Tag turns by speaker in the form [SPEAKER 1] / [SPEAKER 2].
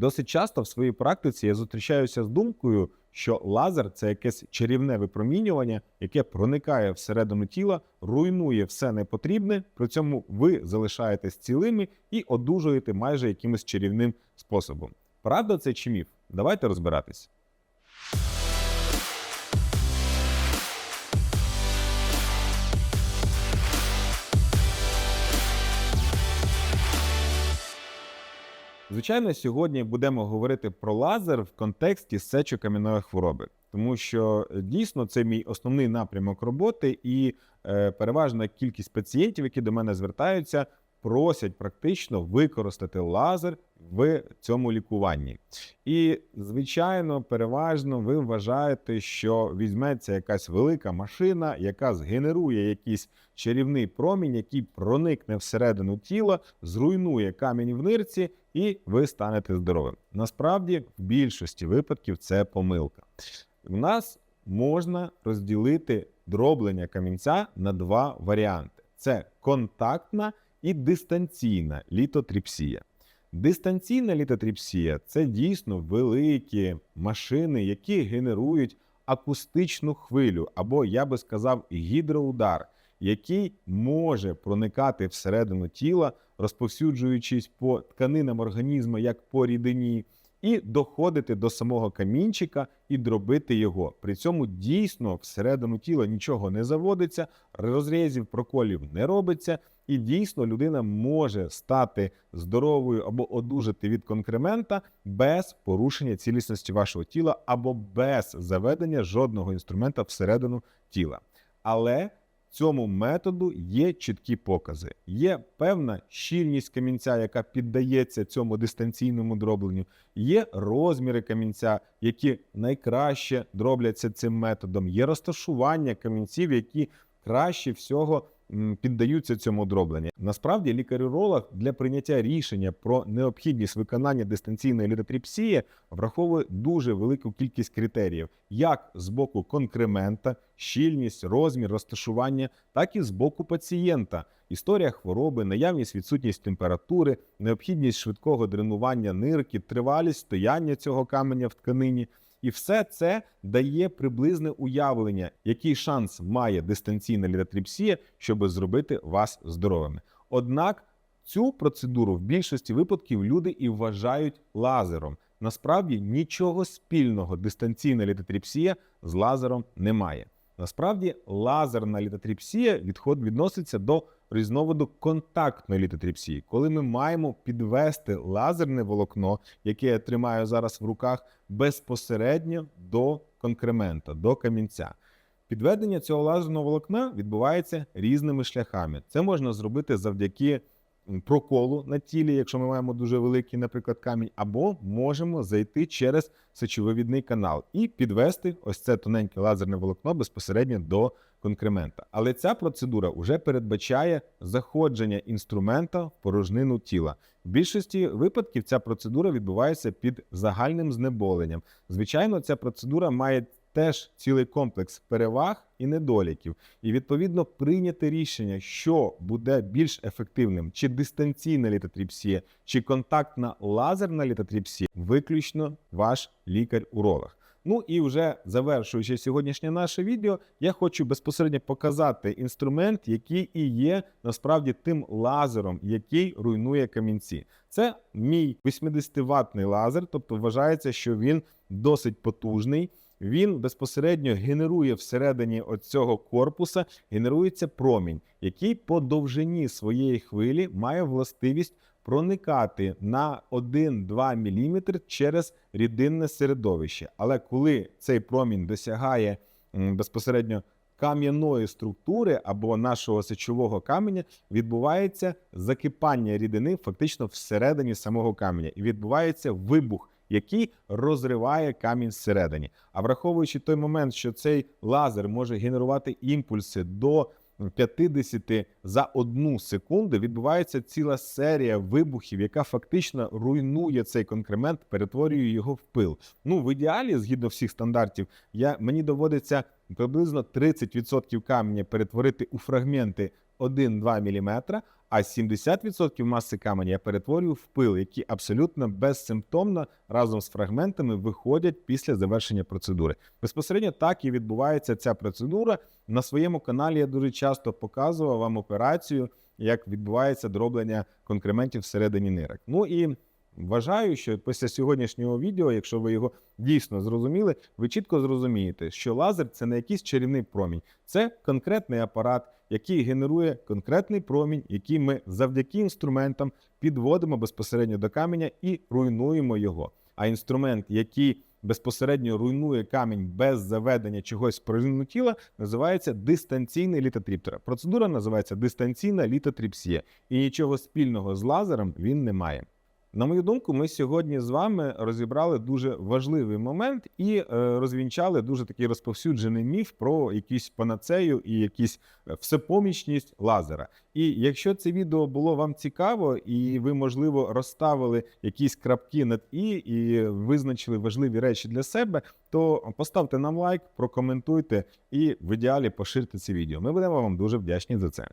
[SPEAKER 1] Досить часто в своїй практиці я зустрічаюся з думкою, що лазер це якесь чарівне випромінювання, яке проникає всередину тіла, руйнує все непотрібне. При цьому ви залишаєтесь цілими і одужуєте майже якимось чарівним способом. Правда це чи міф? Давайте розбиратись. Звичайно, сьогодні будемо говорити про лазер в контексті сечокам'яної хвороби, тому що е, дійсно це мій основний напрямок роботи, і е, переважна кількість пацієнтів, які до мене звертаються, просять практично використати лазер в цьому лікуванні. І, звичайно, переважно ви вважаєте, що візьметься якась велика машина, яка згенерує якийсь чарівний промінь, який проникне всередину тіла, зруйнує камінь в нирці, і ви станете здоровим. Насправді, в більшості випадків це помилка. У нас можна розділити дроблення камінця на два варіанти: це контактна і дистанційна літотріпсія. Дистанційна літотріпсія це дійсно великі машини, які генерують акустичну хвилю, або я би сказав, гідроудар, який може проникати всередину тіла, розповсюджуючись по тканинам організму як по рідині, і доходити до самого камінчика і дробити його. При цьому дійсно всередину тіла нічого не заводиться, розрізів проколів не робиться, і дійсно людина може стати здоровою або одужати від конкремента без порушення цілісності вашого тіла або без заведення жодного інструмента всередину тіла. Але цьому методу є чіткі покази. Є певна щільність камінця, яка піддається цьому дистанційному дробленню. Є розміри камінця, які найкраще дробляться цим методом. Є розташування камінців, які краще всього піддаються цьому дробленню. Насправді, лікар-уролог для прийняття рішення про необхідність виконання дистанційної літотріпсії враховує дуже велику кількість критеріїв, як з боку конкремента, щільність, розмір, розташування, так і з боку пацієнта. Історія хвороби, наявність відсутність температури, необхідність швидкого дренування нирки, тривалість стояння цього каменя в тканині. І все це дає приблизне уявлення, який шанс має дистанційна літотріпсія, щоб зробити вас здоровими. Однак цю процедуру в більшості випадків люди і вважають лазером. Насправді нічого спільного дистанційна літотріпсія з лазером немає. Насправді лазерна літотріпсія відход відноситься до різновиду контактної літотріпсії, коли ми маємо підвести лазерне волокно, яке я тримаю зараз в руках, безпосередньо до конкремента, до камінця. Підведення цього лазерного волокна відбувається різними шляхами. Це можна зробити завдяки проколу на тілі, якщо ми маємо дуже великий, наприклад, камінь, або можемо зайти через сечовивідний канал і підвести ось це тоненьке лазерне волокно безпосередньо до конкремента. Але ця процедура вже передбачає заходження інструмента в порожнину тіла. В більшості випадків ця процедура відбувається під загальним знеболенням. Звичайно, ця процедура має теж цілий комплекс переваг і недоліків, і відповідно прийняти рішення, що буде більш ефективним, чи дистанційна літотріпсія, чи контактна лазерна літотріпсія, виключно ваш лікар-уролог. Ну і вже завершуючи сьогоднішнє наше відео, я хочу безпосередньо показати інструмент, який і є насправді тим лазером, який руйнує камінці. Це мій 80-ваттний лазер, тобто вважається, що він досить потужний. Він безпосередньо генерує всередині цього корпуса, генерується промінь, який по довжині своєї хвилі має властивість проникати на 1-2 мм через рідинне середовище. Але коли цей промінь досягає безпосередньо кам'яної структури або нашого сечового каменя, відбувається закипання рідини фактично всередині самого каменя, і відбувається вибух. Який розриває камінь зсередині. А враховуючи той момент, що цей лазер може генерувати імпульси до 50 за одну секунду, відбувається ціла серія вибухів, яка фактично руйнує цей конкремент, перетворює його в пил. Ну, в ідеалі, згідно всіх стандартів, я, мені доводиться приблизно 30% каменя перетворити у фрагменти 1-2 мм, а 70% маси каменя я перетворюю в пил, які абсолютно безсимптомно разом з фрагментами виходять після завершення процедури. Безпосередньо так і відбувається ця процедура. На своєму каналі я дуже часто показував вам операцію, як відбувається дроблення конкрементів всередині нирок. Ну і вважаю, що після сьогоднішнього відео, якщо ви його дійсно зрозуміли, ви чітко зрозумієте, що лазер це не якийсь чарівний промінь, це конкретний апарат, який генерує конкретний промінь, який ми завдяки інструментам підводимо безпосередньо до каменя і руйнуємо його. А інструмент, який безпосередньо руйнує камінь без заведення чогось в тіла, називається дистанційний літотриптер. Процедура називається дистанційна літотріпсія, і нічого спільного з лазером він не має. На мою думку, ми сьогодні з вами розібрали дуже важливий момент і е, розвінчали дуже такий розповсюджений міф про якусь панацею і якісь е, всепомічність лазера. І якщо це відео було вам цікаво, і ви, можливо, розставили якісь крапки над і і визначили важливі речі для себе, то поставте нам лайк, прокоментуйте і в ідеалі поширте це відео. Ми будемо вам дуже вдячні за це.